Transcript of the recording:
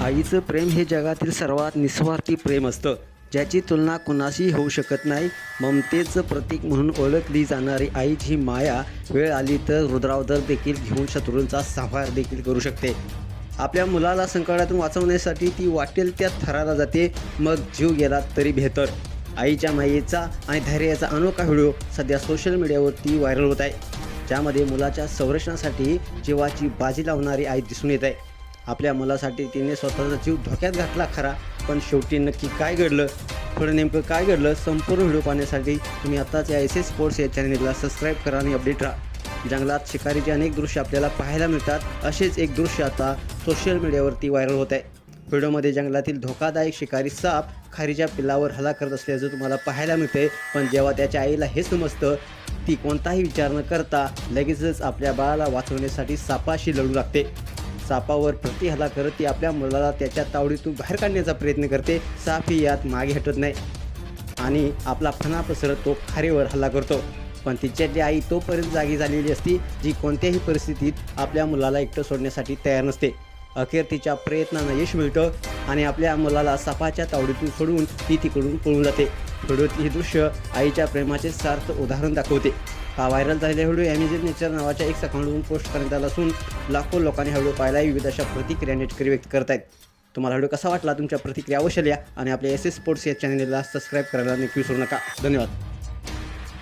आईचं प्रेम हे जगातील सर्वात निस्वार्थी प्रेम असतं. ज्याची तुलना कुणाशी होऊ शकत नाही. ममतेचं प्रतीक म्हणून ओळखली जाणारी आईची माया वेळ आली तर रुद्रावदर देखील घेऊन शत्रूंचा संहार देखील करू शकते. आपल्या मुलाला संकटातून वाचवण्यासाठी ती वाटेल त्या थराला जाते. मग जीव गेला तरी बेहतर. आईच्या मायेचा आणि धैर्याचा अनोखा व्हिडिओ सध्या सोशल मीडियावरती व्हायरल होत आहे. ज्यामध्ये मुलाच्या संरक्षणासाठी जीवाची बाजी लावणारी आई दिसून येत आहे. आपल्या मुलासाठी तिने स्वतःचा जीव धोक्यात घातला खरा पण शेवटी नक्की काय घडलं? थोडं नेमकं काय घडलं? संपूर्ण व्हिडिओ पाहण्यासाठी तुम्ही आत्ताच या एस एस स्पोर्ट्स या चॅनलला सबस्क्राईब करा आणि अपडेट राहा. जंगलात शिकारीचे अनेक दृश्य आपल्याला पाहायला मिळतात. असेच एक दृश्य आता सोशल मीडियावरती व्हायरल होत आहे. व्हिडिओमध्ये जंगलातील धोकादायक शिकारी साप खारीच्या पिल्लावर हल्ला करत असल्याचं तुम्हाला पाहायला मिळते पण जेव्हा त्याच्या आईला हे समजतं ती कोणताही विचार न करता लगेचच आपल्या बाळाला वाचवण्यासाठी सापाशी लढू लागते. सापावर प्रतिहल्ला करत ती आपल्या मुलाला त्याच्या तावडीतून बाहेर काढण्याचा प्रयत्न करते. सापही यात मागे हटत नाही आणि आपला फणा पसरत तो खारेवर हल्ला करतो. पण तिच्यातली आई तोपर्यंत जागी झालेली असती जी कोणत्याही परिस्थितीत आपल्या मुलाला एकटं सोडण्यासाठी तयार नसते. अखेर तिच्या प्रयत्नांना यश मिळतं आणि आपल्या मुलाला सापाच्या तावडीतून सोडून ती तिकडून पळून जाते. व्हिडिओत हे दृश्य आईच्या प्रेमाचे सार्थ उदाहरण दाखवते. हा व्हायरल झालेला व्हिडिओ ॲमेझॉन नेचर नावाच्या एक अकाउंटवरून पोस्ट करण्यात आला असून लाखो लोकांनी हा व्हिडिओ पाहिला विविध अशा प्रतिक्रिया नेटकरी व्यक्त करत आहेत तुम्हाला व्हिडिओ कसा वाटला? तुमच्या प्रतिक्रिया अवश्य लिहा आणि आपल्या एस एस स्पोर्ट्स या चॅनलला सबस्क्राईब करायला नक्की विसरू नका. धन्यवाद.